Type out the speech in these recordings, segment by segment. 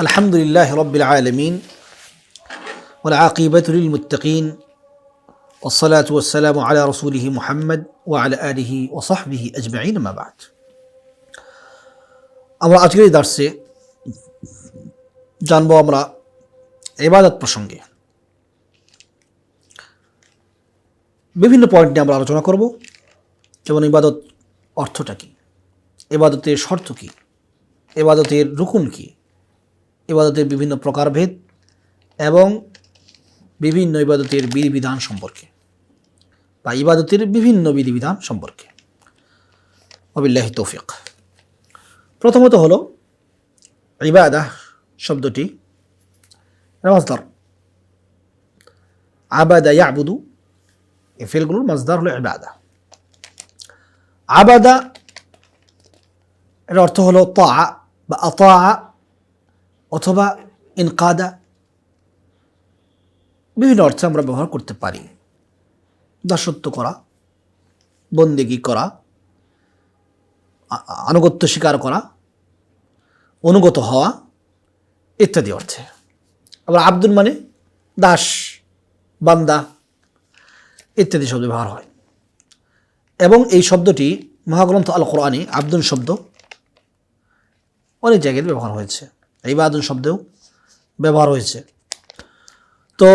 الحمد لله رب العالمين والعاقبة للمتقين والصلاة والسلام على رسوله محمد وعلى آله وصحبه أجمعين ما بعد আমরা আজকের এই দার্সে জানবো আমরা এবাদত প্রসঙ্গে বিভিন্ন পয়েন্ট নিয়ে আমরা আলোচনা করব যেমন ইবাদত অর্থটা কী এবাদতের শর্ত কী এবাদতের রুকুন কী ইবাদতের বিভিন্ন প্রকারভেদ এবং বিভিন্ন ইবাদতের বিধিবিধান সম্পর্কে বা ইবাদতের বিভিন্ন বিধিবিধান সম্পর্কে। অবিল্লাহ তৌফিক। প্রথমত হলো ইবাদা শব্দটি মাসদার আবাদা ইয়াবুদু, এই ফেলগুলোর মাসদার হলো ইবাদা। আবাদা এর অর্থ হলো তা বা আতা অথবা ইনকাদা, বিভিন্ন অর্থে আমরা ব্যবহার করতে পারি। দাসত্ব করা, বন্দেগি করা আনুগত্য স্বীকার করা, অনুগত হওয়া, ইত্যাদি অর্থে। আবার আব্দুল মানে দাস, বান্দা, ইত্যাদি শব্দ ব্যবহার হয়। এবং এই শব্দটি মহাগ্রন্থ আল কোরআনে আব্দুল শব্দ অনেক জায়গায় ব্যবহার হয়েছে। এই বাদুন শব্দেও ব্যবহার হয়েছে। তো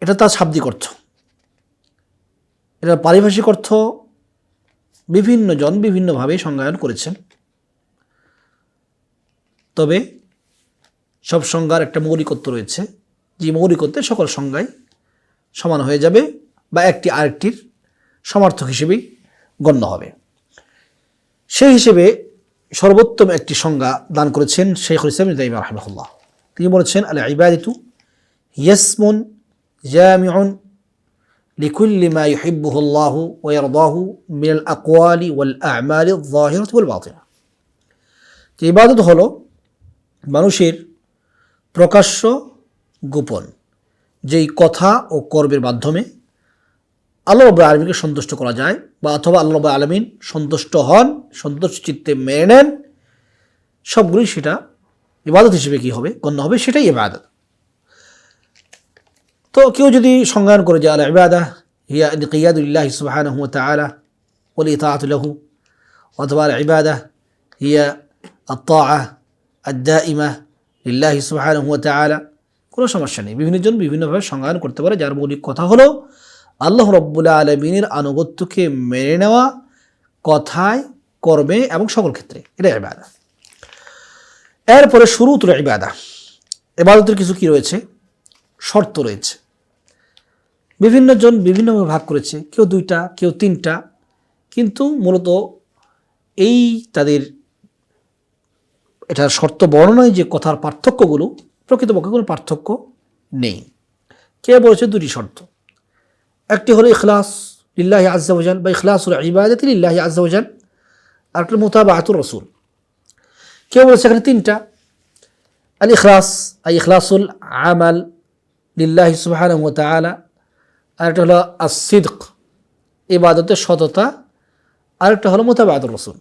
এটা তার শাব্দিক অর্থ। এটা পারিভাষিক অর্থ বিভিন্ন জন বিভিন্নভাবে সংজ্ঞায়ন করেছেন। তবে সব সংজ্ঞার একটা মৌলিকত্ব রয়েছে। যে মৌলিকত্বে সকল সংজ্ঞায় সমান হয়ে যাবে বা একটি আরেকটির সমার্থক হিসেবেই গণ্য হবে। সেই হিসেবে সর্বোত্তম একটি সংজ্ঞা দান করেছেন শেখুল ইসলাম ইদাইম রহমতুল্লাহ তিনি বলেছেন আল ইবাদিতু ইয়াসমুন জামিউন لكل ما يحبه الله ويرضاه من الأقوال والأعمال الظاهرة والباطنة যে ইবাদত হলো মানুষের প্রকাশ্য গোপন যেই কথা ও কর্মের মাধ্যমে আল্লাহ রব আলমীকে সন্তুষ্ট করা যায় বা অথবা আল্লাহ রব আলমিন সন্তুষ্ট হন, সন্তুষ্ট চিত্তে মেনে নেন সবগুলি সেটা ইবাদত হিসেবে কি হবে? গণ্য হবে, সেটাই ইবাদত। তো কেউ যদি সংজ্ঞান করে যে আল ইবাদা হিয়া কিয়াদুল্লাহ সুবাহানহু তালা ওলি তাআতুলাহু অথবা আল ইবাদা হিয়া আত্মা আদা ইমা লিল্লাহ সুবাহানহু তালা কোনো সমস্যা নেই। বিভিন্ন জন বিভিন্নভাবে সংজ্ঞায়ন করতে পারে। যার মৌলিক কথা হলো আল্লাহ রব্বুল্লা আলমিনের আনুগত্যকে মেনে নেওয়া কথায়, কর্মে এবং সকল ক্ষেত্রে। এটা ইবাদা। এরপরে শুরু তুলে ইবাদা। এবাদতের কিছু কি রয়েছে? শর্ত রয়েছে। বিভিন্ন জন বিভিন্নভাবে ভাগ করেছে। কেউ দুইটা, কেউ তিনটা। কিন্তু মূলত এই তাদের এটার শর্ত বর্ণনায় যে কথার পার্থক্যগুলো, প্রকৃতপক্ষে কোনো পার্থক্য নেই। কে বলেছে? দুটি শর্ত। একটি হলো ইখলাস লিল্লাহি আজ্জাওজান বা ইখলাসুল ইবাদতি লিল্লাহি আজ্জাওজান আর একটা মোতাবাতুর রসুল। কেউ বলেছে এখানে তিনটা আল ইখলাস আই ইখলাসুল আমাল লিল্লাহি সুবহানাহু ওয়া তাআলা আর একটা হলো আসিদক ইবাদতের সততা আর একটা হলো মোতাবাতুর রসুল।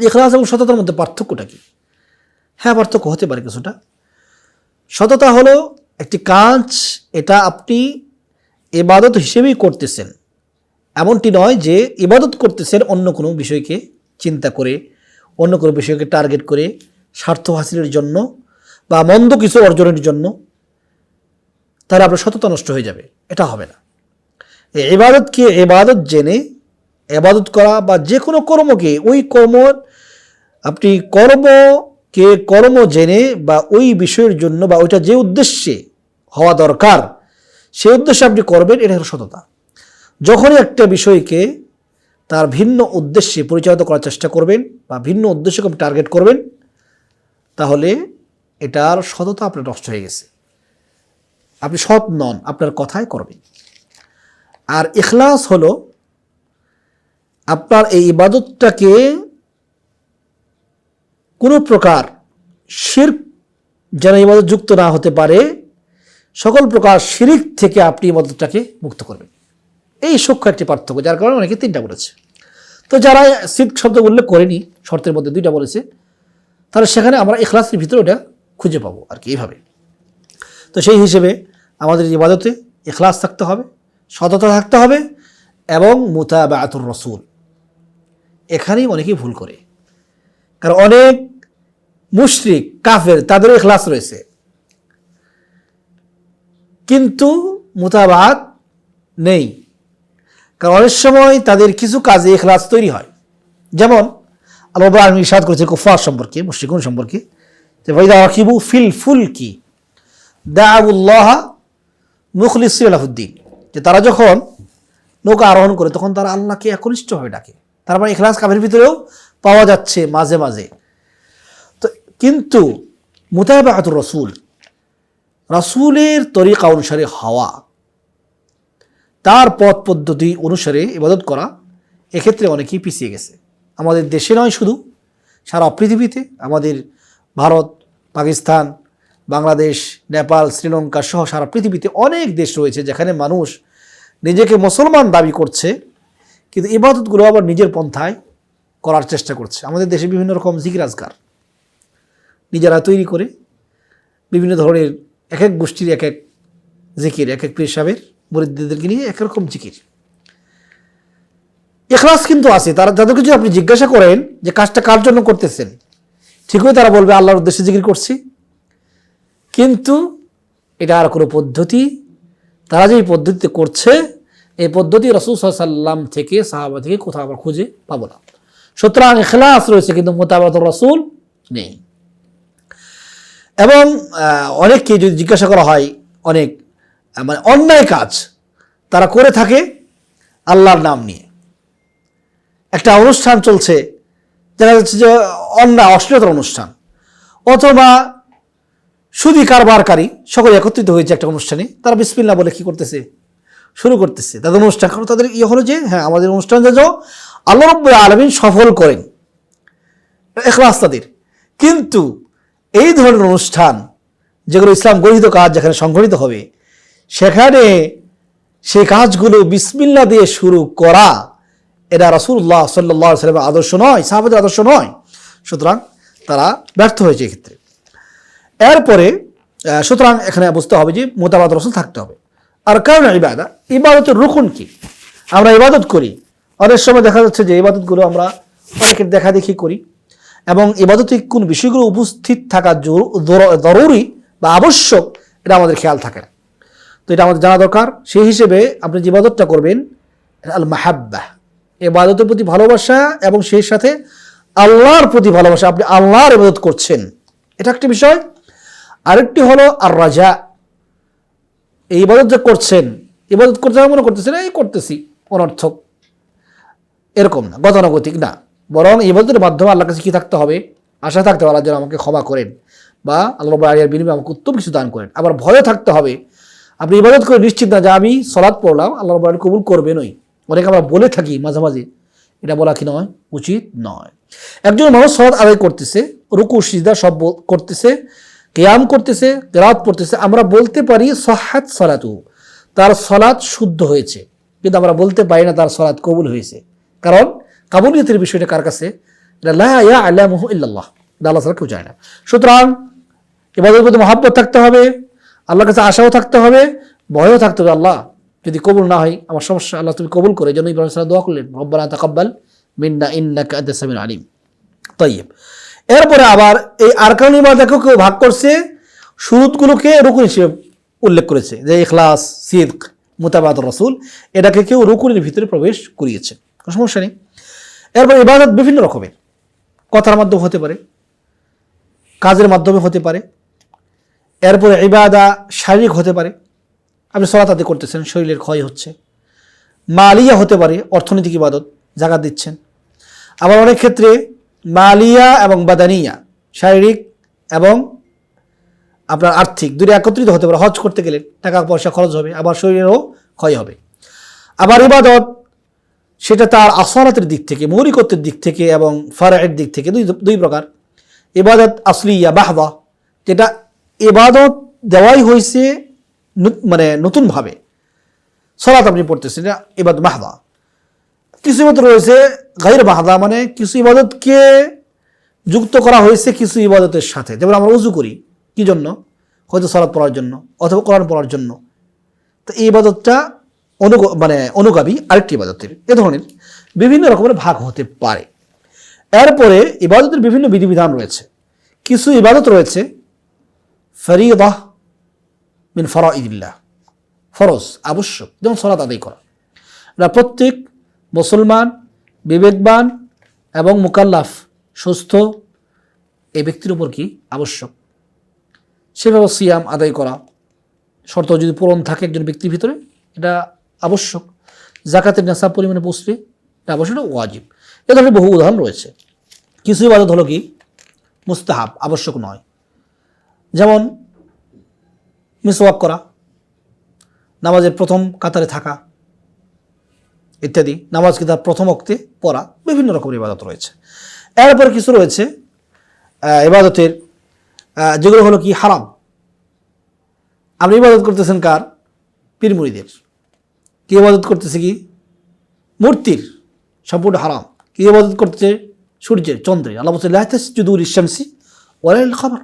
ইখলাস এবং সততার মধ্যে পার্থক্যটা কি? হ্যাঁ পার্থক্য হতে পারে কিছুটা। সততা হলো একটি কাজ, এটা আপনি ইবাদত হিসেবেই করতেছেন। এমনটি নয় যে ইবাদত করতেছেন অন্য কোনো বিষয়কে চিন্তা করে, অন্য কোনো বিষয়কে টার্গেট করে স্বার্থ হাসিলের জন্য বা মন্দ কিছু অর্জনের জন্য তারা আপনার সততা নষ্ট হয়ে যাবে। এটা হবে না। এই এবাদত জেনে এবাদত করা বা যে কোনো কর্মকে ওই কর্ম আপনি কর্মকে কর্ম জেনে বা ওই বিষয়ের জন্য বা ওইটা যে উদ্দেশ্যে হওয়া দরকার সেই উদ্দেশ্যে আপনি করবেন, এটা হলো সততা। যখনই একটা বিষয়কে তার ভিন্ন উদ্দেশ্যে পরিচালিত করার চেষ্টা করবেন বা ভিন্ন উদ্দেশ্যকে আপনি টার্গেট করবেন, তাহলে এটার সততা আপনার নষ্ট হয়ে গেছে। আপনি সৎ নন, আপনার কথায় করবেন। আর ইখলাস হলো আপনার এই ইবাদতটাকে কোনো প্রকার শির যেন ইবাদত যুক্ত না হতে পারে সকল প্রকার শিরিক থেকে আপনি ইবাদতটাকে মুক্ত করবেন। এই সূক্ষ্ম একটি পার্থক্য, যার কারণে অনেকে তিনটা বলেছে। তো যারা সিদ শব্দ উল্লেখ করেনি, শর্তের মধ্যে দুইটা বলেছে, তাহলে সেখানে আমরা এখলাসের ভিতরে ওটা খুঁজে পাবো আর কি এইভাবে। তো সেই হিসেবে আমাদের ইবাদতে এখলাস থাকতে হবে, সততা থাকতে হবে এবং মুতাবাতুর রসুল। এখানেই অনেকেই ভুল করে। কারণ অনেক মুশরিক, কাফের তাদের এখলাস রয়েছে। কিন্তু মুতাবাত নেই। কারণ অনেক সময় তাদের কিছু কাজে এখলাস তৈরি হয়। যেমন আল্লাহ আমি ইসাদ করেছি কুফার সম্পর্কে, মুশরিকুন সম্পর্কে, যে ভাইদা রাকিবু ফিল ফুল কি দাউল্লাহ মুখলিস আলাহুদ্দিন যে তারা যখন নৌকা আরোহণ করে, তখন তারা আল্লাহকে একনিষ্ঠভাবে ডাকে। তার মানে ইখলাস কামের ভিতরেও পাওয়া যাচ্ছে মাঝে মাঝে। তো কিন্তু মুতাবাতুর রসুল রসুলের তরিকা অনুসারে হওয়া। তার পথ পদ্ধতি অনুসারে ইবাদত করা এক্ষেত্রে অনেকেই পিছিয়ে গেছে। আমাদের দেশে নয় শুধু, সারা পৃথিবীতে। আমাদের ভারত, পাকিস্তান, বাংলাদেশ, নেপাল, শ্রীলঙ্কা সহ সারা পৃথিবীতে অনেক দেশ রয়েছে যেখানে মানুষ নিজেকে মুসলমান দাবি করছে, কিন্তু ইবাদতগুলো আবার নিজের পন্থায় করার চেষ্টা করছে। আমাদের দেশে বিভিন্ন রকম জিকিরাজগার নিজেরা তৈরি করে বিভিন্ন ধরনের এক এক গোষ্ঠীর এক এক জিকির এক এক পেশাবের মুরিদদেরকে নিয়ে এক রকম জিকির। এখলাস কিন্তু আছে, তারা তাদেরকে যদি আপনি জিজ্ঞাসা করেন যে কাজটা কার জন্য করতেছেন, ঠিকই তারা বলবে, আল্লাহর উদ্দেশ্যে জিকির করছি। কিন্তু এটা আর কোনো পদ্ধতি, তারা যে পদ্ধতিতে করছে, এই পদ্ধতি রসুল সাল্লাম থেকে, সাহাবা থেকে কোথাও আবার খুঁজে পাবো না। সুতরাং এখলাস রয়েছে, কিন্তু মোতাবাত রসুল নেই। এবং অনেককে যদি জিজ্ঞাসা করা হয়, অনেক মানে অন্যায় কাজ তারা করে থাকে আল্লাহর নাম নিয়ে। একটা অনুষ্ঠান চলছে, দেখা যাচ্ছে যে অন্যায়, অশ্লীলতার অনুষ্ঠান, অথবা সুদী কারবারকারী, সকলে একত্রিত হয়েছে একটা অনুষ্ঠানে, তারা বিসমিল্লা বলে কি করতেছে? শুরু করতেছে। তাদের অনুষ্ঠান, কারণ তাদের ইয়ে হলো যে হ্যাঁ আমাদের অনুষ্ঠান যেন আল্লাহ রব্বুল আলমিন সফল করেন। এখলাস তাদের কিন্তু এই ধরনের অনুষ্ঠান যেগুলো ইসলাম গঠিত কাজ যেখানে সংঘটিত হবে, সেখানে সেই কাজগুলো বিসমিল্লা দিয়ে শুরু করা, এটা রাসুল্লাহ সাল্লাহ সাল্লামের আদর্শ নয়, সাহাবাদের আদর্শ নয়। সুতরাং তারা ব্যর্থ হয়েছে এক্ষেত্রে। এরপরে সুতরাং এখানে বুঝতে হবে যে মোতাবাদ রসুল থাকতে হবে। আর কারণ ইবাদা, ইবাদতের রুকুন কি? আমরা ইবাদত করি। অনেক সময় দেখা যাচ্ছে যে ইবাদতগুলো আমরা অনেকের দেখা দেখি করি। এবং ইবাদতে কোন বিষয়গুলো উপস্থিত থাকা জরুরি বা আবশ্যক, এটা আমাদের খেয়াল থাকে না। তো এটা আমাদের জানা দরকার। সেই হিসেবে আপনি যে ইবাদতটা করবেন আল মাহাব্বা ইবাদতের প্রতি ভালোবাসা এবং সেই সাথে আল্লাহর প্রতি ভালোবাসা। আপনি আল্লাহর ইবাদত করছেন। এটা একটি বিষয়। আরেকটি হলো আর রাজা এই ইবাদত যে করছেন, ইবাদত করতে মনে করতেছেন, এই করতেছি। অনর্থক এরকম না, গতানুগতিক না। বরং ইবাদতের মাধ্যমে আল্লাহর কাছে কী থাকতে হবে? আশা থাকতে হবে আল্লাহ যেন আমাকে ক্ষমা করেন বা আল্লাহ আলিয়ার বিনিময়ে আমাকে উত্তম কিছু দান করেন। আবার ভয়ে থাকতে হবে। আপনি ইবাদত করে নিশ্চিত না যে আমি সলাৎ পড়লাম, আল্লাহ রব্বুল আলামিন কবুল করবেনই অনেকে আমরা বলে থাকি মাঝে মাঝে, এটা বলা কি নয়? উচিত নয়। একজন মানুষ সলাৎ আদায় করতেছে, রুকু, সিজদা সব করতেছে, কেয়াম করতেছে কেরাত পড়তেছে, আমরা বলতে পারি সহাত সলাতু, তার সলাৎ শুদ্ধ হয়েছে। কিন্তু আমরা বলতে পারি না তার সলাৎ কবুল হয়েছে। কারণ কাবুলিয়তের বিষয়টা কার কাছে? ইল্লাল্লাহ। আল্লাহ ছাড়া কেউ যায় না। সুতরাং এবাদের প্রতি মহাব্বত থাকতে হবে, আল্লাহর কাছে আশাও থাকতে হবে, ভয়ও থাকতে হবে। আল্লাহ, যদি কবুল না হয়, আমার সমস্যা, আল্লাহ তুমি কবুল করে। জন্য ইব্রাহিম সাল্লাহ দোয়া করলেন, রব্বানা তাকাব্বাল মিন্না আনতাস সামিউল আলিম। তৈব এরপরে আবার এই আরকান ইবাদাকেও কেউ ভাগ করছে শুরুতগুলোকে রুকুন হিসেবে উল্লেখ করেছে, যে ইখলাস, সিদ্ক মুতাবাদ রসুল, এটাকে কেউ রুকুনের ভিতরে প্রবেশ করিয়েছে। কোনো সমস্যা নেই। এরপর ইবাদত বিভিন্ন রকমের। কথার মাধ্যমে হতে পারে, কাজের মাধ্যমে হতে পারে, এরপরে ইবাদা শারীরিক হতে পারে। আপনি সলাত করতেছেন, শরীরের ক্ষয় হচ্ছে। মালিয়া হতে পারে, অর্থনৈতিক ইবাদত জাগাত দিচ্ছেন। আবার অনেক ক্ষেত্রে মালিয়া এবং বাদানিয়া, শারীরিক এবং আপনার আর্থিক দুটো একত্রিত হতে পারে। হজ করতে গেলে টাকা পয়সা খরচ হবে, আবার শরীরেরও ক্ষয় হবে। আবার ইবাদত সেটা তার আসলাতের দিক থেকে, মৌলিকত্বের দিক থেকে এবং ফারায়ের দিক থেকে দুই দুই প্রকার। ইবাদত আসলিয়া বাহবা, যেটা এবাদত দেওয়াই হয়েছে মানে নতুনভাবে। সলাত আপনি পড়তেছেন, এটা ইবাদ মাহদা কিছু ইবাদত রয়েছে গাইর মাহদা মানে কিছু ইবাদতকে যুক্ত করা হয়েছে কিছু ইবাদতের সাথে। যেমন আমরা উজু করি, কী জন্য? হয়তো সালাদ পড়ার জন্য, অথবা কোরআন পড়ার জন্য। তো এই ইবাদতটা অনু মানে অনুগামী আরেকটি ইবাদতের। এ ধরনের বিভিন্ন রকমের ভাগ হতে পারে। এরপরে ইবাদতের বিভিন্ন বিধিবিধান রয়েছে। কিছু ইবাদত রয়েছে ফরিদাহ মিন ফরাইদিল্লাহ। ফরজ, আবশ্যক, যেমন সলাত আদায় করা। এটা প্রত্যেক মুসলমান, বিবেকবান এবং মুকাল্লাফ, সুস্থ এই ব্যক্তির উপর কি আবশ্যক? সেভাবে সিয়াম আদায় করা। শর্ত যদি পূরণ থাকে একজন ব্যক্তির ভিতরে, এটা আবশ্যক। জাকাতের নেশা পরিমাণে পৌঁছলে আবশ্যক, এটা ওয়াজিব। এ ধরনের বহু উদাহরণ রয়েছে। কিছু ইবাদত হলো কি? মুস্তাহাব, আবশ্যক নয়। যেমন মিসওয়াক করা, নামাজের প্রথম কাতারে থাকা ইত্যাদি, নামাজ তার প্রথম অক্তে পড়া, বিভিন্ন রকমের ইবাদত রয়েছে। এরপর কিছু রয়েছে ইবাদতের যেগুলো হলো কি? হারাম। আপনি ইবাদত করতেছেন কার? পীর মুড়িদের কি ইবাদত করতেছে কি? মূর্তির, সম্পূর্ণ হারাম। কি ইবাদত করতেছে? সূর্যের, চন্দ্রের। আল্লাহ বলছে লাহতাস যদুর ইসামসি ওয়ালাইল খাবার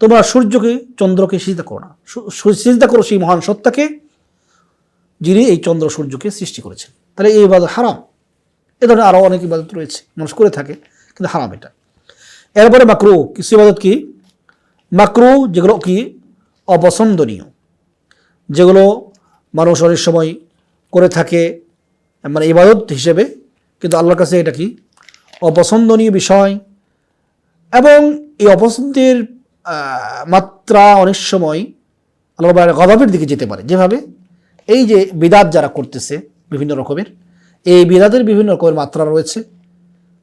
তোমরা সূর্যকে, চন্দ্রকে সিজদা করো না। সিজদা করো সেই মহান সত্তাকে যিনি এই চন্দ্র সূর্যকে সৃষ্টি করেছেন। তাহলে এই ইবাদত হারাম। এ ধরনের আরও অনেক ইবাদত রয়েছে। মানুষ করে থাকে, কিন্তু হারাম এটা। এরপরে মাকরু। কিছু ইবাদত কি? মাকরু, যেগুলো কি? অপছন্দনীয়। যেগুলো মানুষ অনেক সময় করে থাকে মানে ইবাদত হিসেবে। কিন্তু আল্লাহর কাছে এটা কি? অপছন্দনীয় বিষয়। এবং এই অপছন্দের মাত্রা অনেক সময় আল্লাহ গদাবের দিকে যেতে পারে। যেভাবে? এই যে বিদাত যারা করতেছে বিভিন্ন রকমের, এই বিদাতের বিভিন্ন রকমের মাত্রা রয়েছে।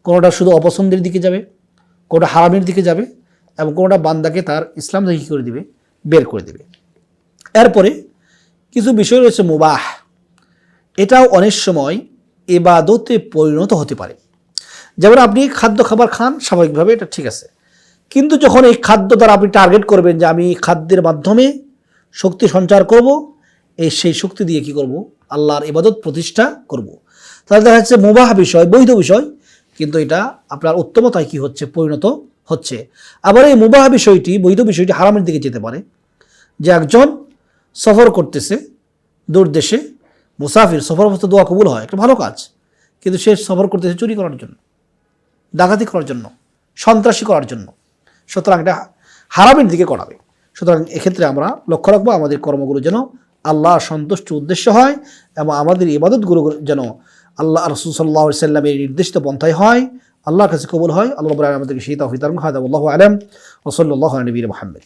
কোনোটা শুধু অপছন্দের দিকে যাবে, কোনোটা হারামের দিকে যাবে, এবং কোনোটা বান্দাকে তার ইসলাম থেকে কী করে দিবে? বের করে দেবে। এরপরে কিছু বিষয় রয়েছে মুবাহ। এটাও অনেক সময় এবাদতে পরিণত হতে পারে। যেমন আপনি খাদ্য খাবার খান, স্বাভাবিকভাবে এটা ঠিক আছে। কিন্তু যখন এই খাদ্য দ্বারা আপনি টার্গেট করবেন যে আমি খাদ্যের মাধ্যমে শক্তি সঞ্চার করব, এই সেই শক্তি দিয়ে কি করব? আল্লাহর ইবাদত প্রতিষ্ঠা করব। তাহলে দেখা যাচ্ছে মুবাহ বিষয়, বৈধ বিষয়, কিন্তু এটা আপনার উত্তমতায় কি হচ্ছে? পরিণত হচ্ছে। আবার এই মুবাহ বিষয়টি, বৈধ বিষয়টি হারামের দিকে যেতে পারে। যে একজন সফর করতেছে দূর দেশে মুসাফির সফর অবস্থা দোয়া কবুল হয়, একটা ভালো কাজ। কিন্তু সে সফর করতেছে চুরি করার জন্য, ডাকাতি করার জন্য, সন্ত্রাসী করার জন্য, সুতরাং এটা হারামের দিকে করাবে। সুতরাং এক্ষেত্রে আমরা লক্ষ্য রাখব আমাদের কর্মগুলো যেন আল্লাহ সন্তুষ্ট উদ্দেশ্য হয় এবং আমাদের ইবাদতগুলো যেন আল্লাহ রসুল সাল্লাহ সাল্লামের নির্দিষ্ট পন্থায় হয়। আল্লাহর কাছে কবুল হয়। আল্লাহ আমাদেরকে সেই খাদা আল্লাহু আলাম আলা নবিয়িনা মুহাম্মদ।